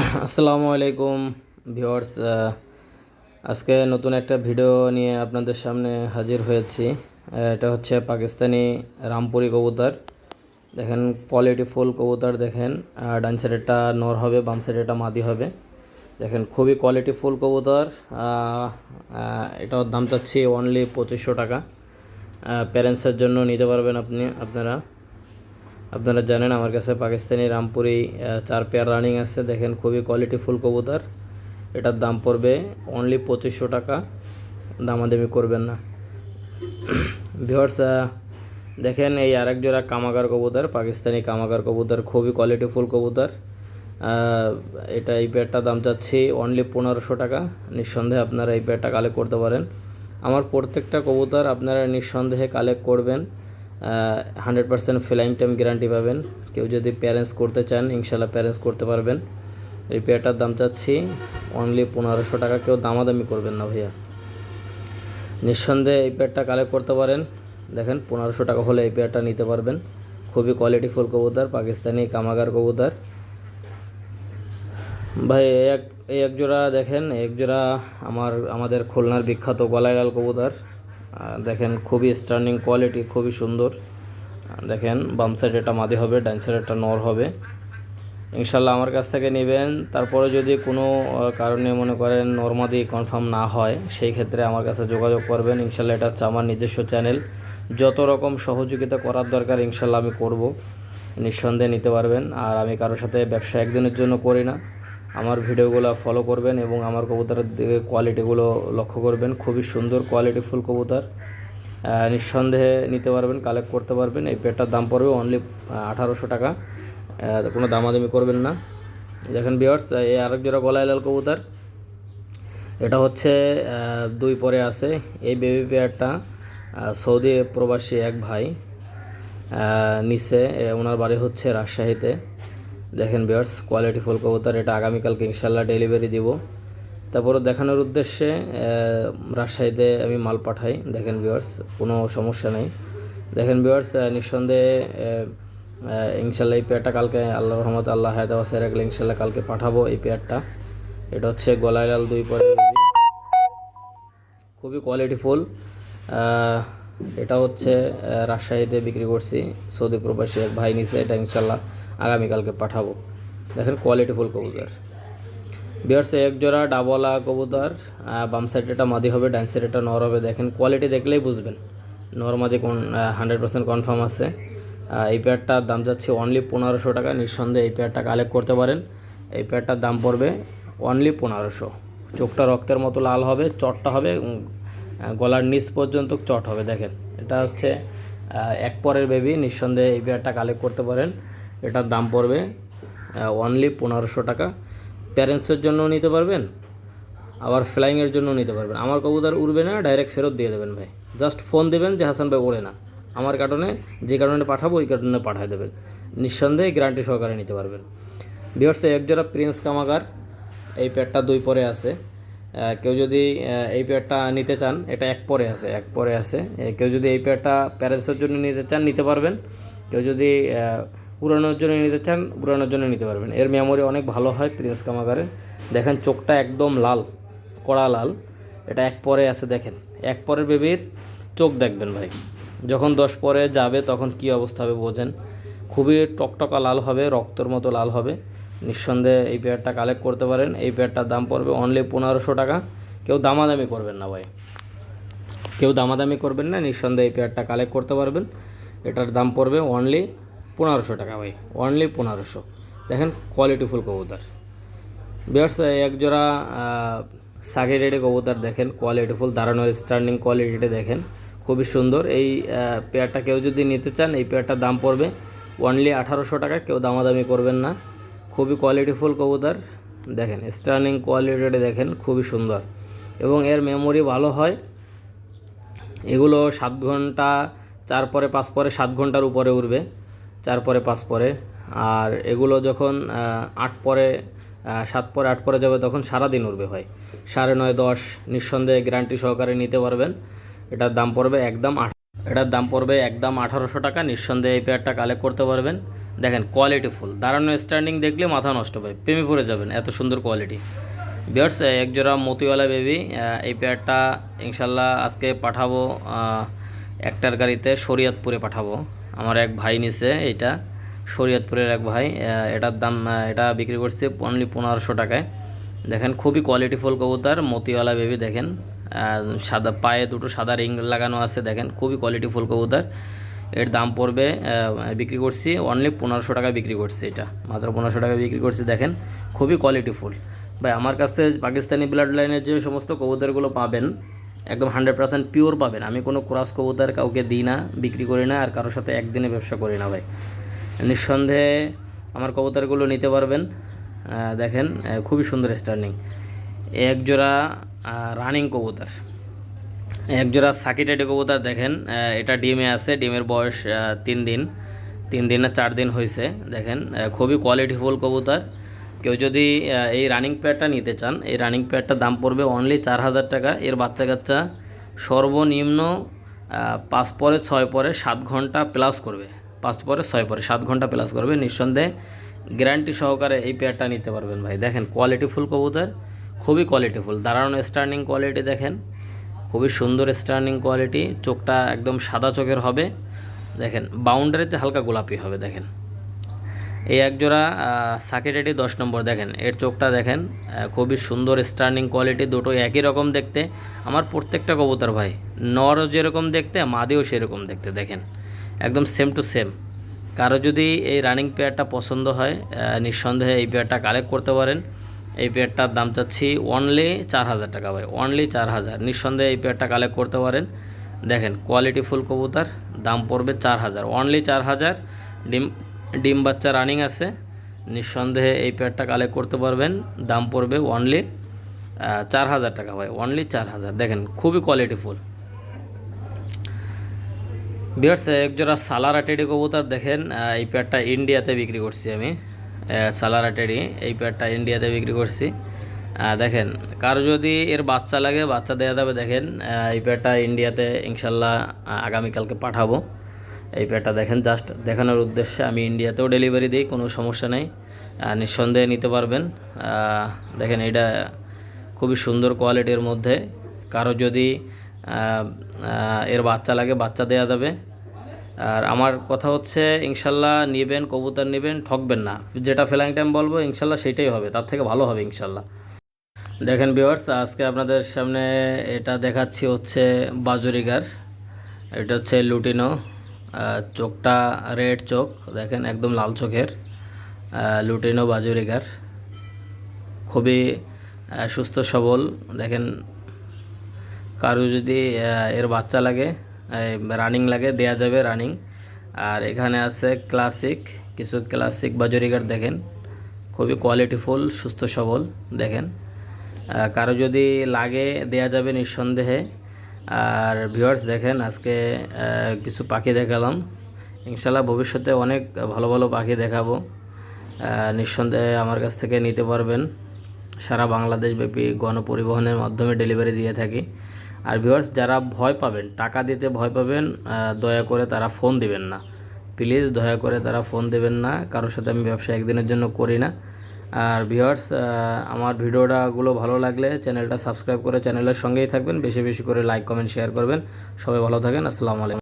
আসসালামু আলাইকুম ভিউয়ার্স আজকে নতুন একটা ভিডিও নিয়ে আপনাদের সামনে হাজির হয়েছি। এটা হচ্ছে পাকিস্তানি রামপুরি কবুতর। দেখেন কোয়ালিটি ফুল কবুতর দেখেন ডান সাইডেরটা নর হবে, বাম সাইডেরটা মাদি হবে। দেখেন, খুবই কোয়ালিটি ফুল কবুতর এটার দাম চাচ্ছি অনলি পঁচিশশো টাকা। প্যারেন্টসের জন্য নিতে পারবেন আপনি, আপনারা। আপনারা জানেন আমার কাছে পাকিস্তানি রামপুরি চার পেয়ার রানিং আছে। দেখেন খুবই কোয়ালিটি ফুল কবুতর। এটার দাম পড়বে অনলি পঁচিশশো টাকা। দামাদামি করবেন না। ভিওর্স দেখেন এই আরেক জোড়া কামাগার কবুতর, পাকিস্তানি কামাগার কবুতর, খুবই কোয়ালিটি ফুল কবুতর। এটা এই পেয়ারটার দাম চাচ্ছি অনলি পনেরোশো টাকা। নিঃসন্দেহে আপনারা এই পেয়ারটা কালেক্ট করতে পারেন। আমার প্রত্যেকটা কবুতর আপনারা নিঃসন্দেহে কালেক্ট করবেন। Hundred percent flying time guarantee পাবেন। কেউ যদি প্যারেন্টস করতে চান ইনশাল্লাহ প্যারেন্টস করতে পারবেন। এই পেয়ারটার দাম চাচ্ছি অনলি পনেরোশো টাকা। কেউ দামাদামি করবেন না ভাইয়া। নিঃসন্দেহে এই পেয়ারটা কালেক্ট করতে পারেন। দেখেন, পনেরোশো টাকা হলে এই পেয়ারটা নিতে পারবেন। খুবই কোয়ালিটিফুল কবুতর, পাকিস্তানি কামাগার কবুতর। ভাই এক এই এক জোড়া দেখেন, এই এক জোড়া আমার আমাদের খুলনার বিখ্যাত গলাইলাল কবুতর। দেখেন খুবই স্টার্নিং কোয়ালিটি খুবই সুন্দর। দেখেন বাম সাইড এটা মাদি হবে, ডান সাইড এটা নর হবে। ইনশাল্লাহ আমার কাছ থেকে নেবেন। তারপরে যদি কোনো কারণে মনে করেন নর্মাদি কনফার্ম না হয়, সেই ক্ষেত্রে আমার কাছে যোগাযোগ করবেন। ইনশাল্লাহ এটা হচ্ছে আমার নিজস্ব চ্যানেল যত রকম সহযোগিতা করার দরকার ইনশাল্লাহ আমি করব। নিঃসন্দেহে নিতে পারবেন। আর আমি কারোর সাথে ব্যবসা একদিনের জন্য করি না। আমার ভিডিওগুলো ফলো করবেন এবং আমার কবুতরের দিকে কোয়ালিটিগুলো লক্ষ্য করবেন। খুবই সুন্দর কোয়ালিটিফুল কবুতর। আহ, নিঃসন্দেহে নিতে পারবেন কালেক্ট করতে পারবেন। এই পেটটার দাম পড়বে অনলি আঠারোশো টাকা। কোনো দামাদামি করবেন না। দেখেন বিয়ার্স এই আরেক জোড়া গলায় লাল কবুতর। এটা হচ্ছে দুই পরে আছে। এই বেবি পেয়ারটা সৌদি প্রবাসী এক ভাই নিচে ওনার বাড়ি হচ্ছে রাজশাহীতে। দেখেন বিয়ার্স কোয়ালিটি ফুল কবুতর, এটা আগামীকালকে ইনশাল্লাহ ডেলিভারি দিব। তারপরে দেখানোর উদ্দেশ্যে রাজশাহীতে আমি মাল পাঠাই, দেখেন বিয়ার্স কোনো সমস্যা নেই। দেখেন বিয়ার্স নিঃসন্দেহে ইনশাল্লাহ এই পেয়ারটা কালকে আল্লাহ রহমত, আল্লাহ হায়দাবাসে রাখলে ইনশাল্লাহ কালকে পাঠাবো এই পেয়ারটা। এটা হচ্ছে গলায় লাল দুই পরে খুবই কোয়ালিটিফুল এটা হচ্ছে রাজশাহীতে বিক্রি করছি। সৌদি প্রবাসী এক ভাই নিছে, এটা ইনশাল্লাহ আগামীকালকে পাঠাবো। দেখেন কোয়ালিটিফুল কবুতর। বিয়ার্সে এক জোড়া ডাবলা কবুতর বাম সাইড এটা মাদি হবে, ডান সাইড এটা নর হবে। দেখেন কোয়ালিটি দেখলেই বুঝবেন। নর মাদি কোন হান্ড্রেড পার্সেন্ট কনফার্ম আছে। এই পেয়ারটার দাম যাচ্ছে অনলি পনেরোশো টাকা। নিঃসন্দেহে এই পেয়ারটা কালেক্ট করতে পারেন। এই পেয়ারটার দাম পড়বে অনলি পনেরোশো। চোখটা রক্তের মতো লাল হবে, চটটা হবে গলার নিচ পর্যন্ত চট হবে, দেখেন। এটা হচ্ছে এক পরের বেবি নিঃসন্দেহে এই পেয়ারটা কালেক্ট করতে পারেন। এটার দাম পড়বে অনলি পনেরোশো টাকা। প্যারেন্টসের জন্য নিতে পারবেন, আবার ফ্লাইংয়ের জন্য নিতে পারবেন। আমার কবুতর উড়বে না ডাইরেক্ট ফেরত দিয়ে দেবেন ভাই। জাস্ট ফোন দেবেন যে, হাসান ভাই, ওড়ে না। আমার কারণে, যে কারণে পাঠাবো, ওই কারণে পাঠিয়ে দেবেন। নিঃসন্দেহে গ্যারান্টি সহকারে নিতে পারবেন। বিহার্সে একজোড়া প্রিন্স কামাগার এই প্যাডটা দুই পরে আছে। কেউ যদি এই প্যাডটা নিতে চান, এটা এক পরে আছে, এক পরে আছে। কেউ যদি এই প্যাডটা প্যারেন্টসের জন্য নিতে চান, নিতে পারবেন। কেউ যদি উড়ানোর জন্য নিতে চান উড়ানোর জন্য নিতে পারবেন। এর মেমোরি অনেক ভালো হয় প্রিন্স কামাগারের দেখেন চোখটা একদম লাল, কড়া লাল। এটা এক পরে আছে, দেখেন। এক পরের বেবির চোখ দেখবেন ভাই। যখন দশ পরে যাবে, তখন কি অবস্থা হবে, বোঝেন। খুবই টকটকা লাল হবে, রক্তর মতো লাল হবে। নিঃসন্দেহে এই পেয়ারটা কালেক্ট করতে পারেন। এই পেয়ারটার দাম পড়বে অনলি পনেরোশো টাকা। কেউ দামাদামি করবেন না ভাই। কেউ দামাদামি করবেন না, নিঃসন্দেহে এই পেয়ারটা কালেক্ট করতে পারবেন। এটার দাম পড়বে অনলি পনেরোশো টাকা ভাই। অনলি পনেরোশো। দেখেন কোয়ালিটিফুল কবুতর। বিয়ার্স এক জোড়া সাগি রেডি কবুতর দেখেন কোয়ালিটিফুল দাঁড়ানোর স্টার্নিং কোয়ালিটিটা দেখেন। খুবই সুন্দর। এই পেয়ারটা কেউ যদি নিতে চান, এই পেয়ারটার দাম পড়বে অনলি আঠারোশো টাকা। কেউ দামাদামি করবেন না। খুবই কোয়ালিটিফুল কবুতর। দেখেন স্টার্নিং কোয়ালিটিটা দেখেন, খুবই সুন্দর। এবং এর মেমোরি ভালো হয়। এগুলো সাত ঘণ্টা, চার পরে, পাঁচ পরে, সাত ঘণ্টার উপরে উঠবে চার পরে, পাঁচ পরে। আর এগুলো যখন আট পরে সাত পরে, আট পরে যাবে, তখন সারা দিন উঠবে ভাই। সাড়ে নয়, দশ, নিঃসন্দেহে গ্যারান্টি সহকারে নিতে পারবেন। এটার দাম পড়বে একদম আট এটার দাম পড়বে একদম আঠারোশো টাকা। নিঃসন্দেহে এই পেয়ারটা কালেক্ট করতে পারবেন। দেখেন কোয়ালিটি ফুল। দাঁড়ানো স্ট্যান্ডিং দেখলে মাথা নষ্ট হবে প্রেমে পড়ে যাবেন এত সুন্দর কোয়ালিটি বিয়ার্স একজোড়া মতিওয়ালা বেবি এই পেয়ারটা ইনশাল্লাহ আজকে পাঠাবো একটার গাড়িতে শরীয়তপুরে পাঠাবো। আমার এক ভাই নিছে এটা শরীয়তপুরের এক ভাই এটার দাম এটা বিক্রি করছে অনলি পনেরোশো টাকায়। দেখেন খুবই কোয়ালিটিফুল কবুতর, মতিওয়ালা বেবি দেখেন সাদা পায়ে দুটো সাদা রিং লাগানো আছে, দেখেন খুবই কোয়ালিটিফুল কবুতর। এর দাম পড়বে বিক্রি করছি অনলি পনেরোশো টাকায় বিক্রি করছি এটা। মাত্র পনেরোশো টাকায় বিক্রি করছি, দেখেন, খুবই কোয়ালিটিফুল ভাই, আমার কাছ থেকে পাকিস্তানি ব্লাড লাইনের যে সমস্ত কবুতরগুলো পাবেন, একদম হান্ড্রেড পার্সেন্ট পিওর পাবেন। আমি কোনো ক্রস কবুতর কাউকে দিই না, বিক্রি করি না, আর কারোর সাথে একদিনে ব্যবসা করি না, ভাই। নিঃসন্দেহে আমার কবুতরগুলো নিতে পারবেন দেখেন খুবই সুন্দর স্টার্নিং এক জোড়া রানিং কবুতর। এক জোড়া সাকিটেডি কবুতর দেখেন এটা ডিমে আছে, ডিমের বয়স তিন দিন তিন দিন না চার দিন হয়েছে, দেখেন খুবই কোয়ালিটিফুল কবুতর। কেউ যদি এই রানিং প্যাডটা নিতে চান, এই রানিং প্যাডটার দাম পড়বে অনলি চার হাজার টাকা, এর বাচ্চা কাচ্চা সর্বনিম্ন পাঁচ পরে, ছয় পরে, সাত ঘণ্টা প্লাস করবে, পাঁচ পরে, ছয় পরে, সাত ঘণ্টা প্লাস করবে, নিঃসন্দেহে গ্যারান্টি সহকারে এই পেয়ারটা নিতে পারবেন ভাই। দেখেন কোয়ালিটিফুল কবুতর, খুবই কোয়ালিটিফুল দাঁড়ানো স্টার্নিং কোয়ালিটি দেখেন। খুবই সুন্দর স্টার্নিং কোয়ালিটি চোখটা একদম সাদা চোখের হবে। দেখেন বাউন্ডারিতে হালকা গোলাপি হবে, দেখেন। এই একজোড়া সাকেটেটি দশ নম্বর, দেখেন, এর চোখটা দেখেন খুবই সুন্দর স্টার্নিং কোয়ালিটি দুটো একই রকম দেখতে। আমার প্রত্যেকটা কবুতর ভাই, নরও যেরকম দেখতে, মাদিও সেরকম দেখতে, দেখেন। একদম সেম টু সেম কারও যদি এই রানিং পেয়ারটা পছন্দ হয় নিঃসন্দেহে এই পেয়ারটা কালেক্ট করতে পারেন। এই পেয়ারটার দাম চাচ্ছি অনলি চার হাজার টাকা ভাই অনলি চার হাজার নিঃসন্দেহে এই পেয়ারটা কালেক্ট করতে পারেন। দেখেন কোয়ালিটি ফুল কবুতর, দাম পড়বে চার হাজার অনলি চার হাজার ডিম ডিম বাচ্চা রানিং আছে। নিঃসন্দেহে এই পেয়ারটা কালেক্ট করতে পারবেন। দাম পড়বে অনলি চার হাজার টাকা ভাই অনলি চার হাজার দেখেন, খুবই কোয়ালিটি ফুল বিয়ার্স একজোড়া সালারা টেডি কবুতর দেখেন এই পেয়ারটা ইন্ডিয়াতে বিক্রি করছি আমি। সালারা টেডি, এই পেয়ারটা ইন্ডিয়াতে বিক্রি করছি। দেখেন, কারও যদি এর বাচ্চা লাগে, বাচ্চা দেওয়া যাবে, দেখেন এই পেয়ারটা ইন্ডিয়াতে ইনশাল্লাহ আগামীকালকে পাঠাবো। এই পেয়ারটা দেখেন জাস্ট দেখানোর উদ্দেশ্যে আমি ইন্ডিয়াতেও ডেলিভারি দিই, কোনো সমস্যা নেই। নিঃসন্দেহে নিতে পারবেন। দেখেন এটা খুবই সুন্দর কোয়ালিটির মধ্যে। কারও যদি এর বাচ্চা লাগে, বাচ্চা দেওয়া যাবে। আর আমার কথা হচ্ছে, ইনশাল্লাহ নেবেন, কবুতর নেবেন, ঠকবেন না। যেটা ফেলাইং টাইম বলব, ইনশাল্লাহ সেটাই হবে, তার থেকে ভালো হবে ইনশাল্লাহ। দেখেন ভিউয়ার্স আজকে আপনাদের সামনে এটা দেখাচ্ছি হচ্ছে বাজুরিগার, এটা হচ্ছে লুটিনো চোখটা রেড চোখ, দেখেন একদম লাল চোখের লুটিনো বাজুরিগার। খুবই সুস্থ সবল, দেখেন কারও যদি এর বাচ্চা লাগে রানিং লাগে, দেয়া যাবে রানিং আর এখানে আছে ক্লাসিক কিছু ক্লাসিক বাজরিগার দেখেন। খুবই কোয়ালিটিফুল সুস্থ সবল, দেখেন। কারও যদি লাগে, দেয়া যাবে নিঃসন্দেহে। আর ভিউয়ার্স দেখেন, আজকে কিছু পাখি দেখালাম। ইনশাল্লাহ ভবিষ্যতে অনেক ভালো ভালো পাখি দেখাবো। নিঃসন্দেহে আমার কাছ থেকে নিতে পারবেন। সারা বাংলাদেশ ব্যাপী গণপরিবহনের মাধ্যমে ডেলিভারি দিয়ে থাকি। আর ভিউয়ার্স যারা ভয় পাবেন, টাকা দিতে ভয় পাবেন দয়া করে তারা ফোন দিবেন না। প্লিজ দয়া করে তারা ফোন দেবেন না। কারোর সাথে আমি ব্যবসা একদিনের জন্য করি না। আর ভিউয়ার্স আমার ভিডিওটাগুলো ভালো লাগলে চ্যানেলটা সাবস্ক্রাইব করে চ্যানেলের সঙ্গেই থাকবেন। বেশি বেশি করে লাইক কমেন্ট শেয়ার করবেন। সবাই ভালো থাকেন। আসসালামু আলাইকুম।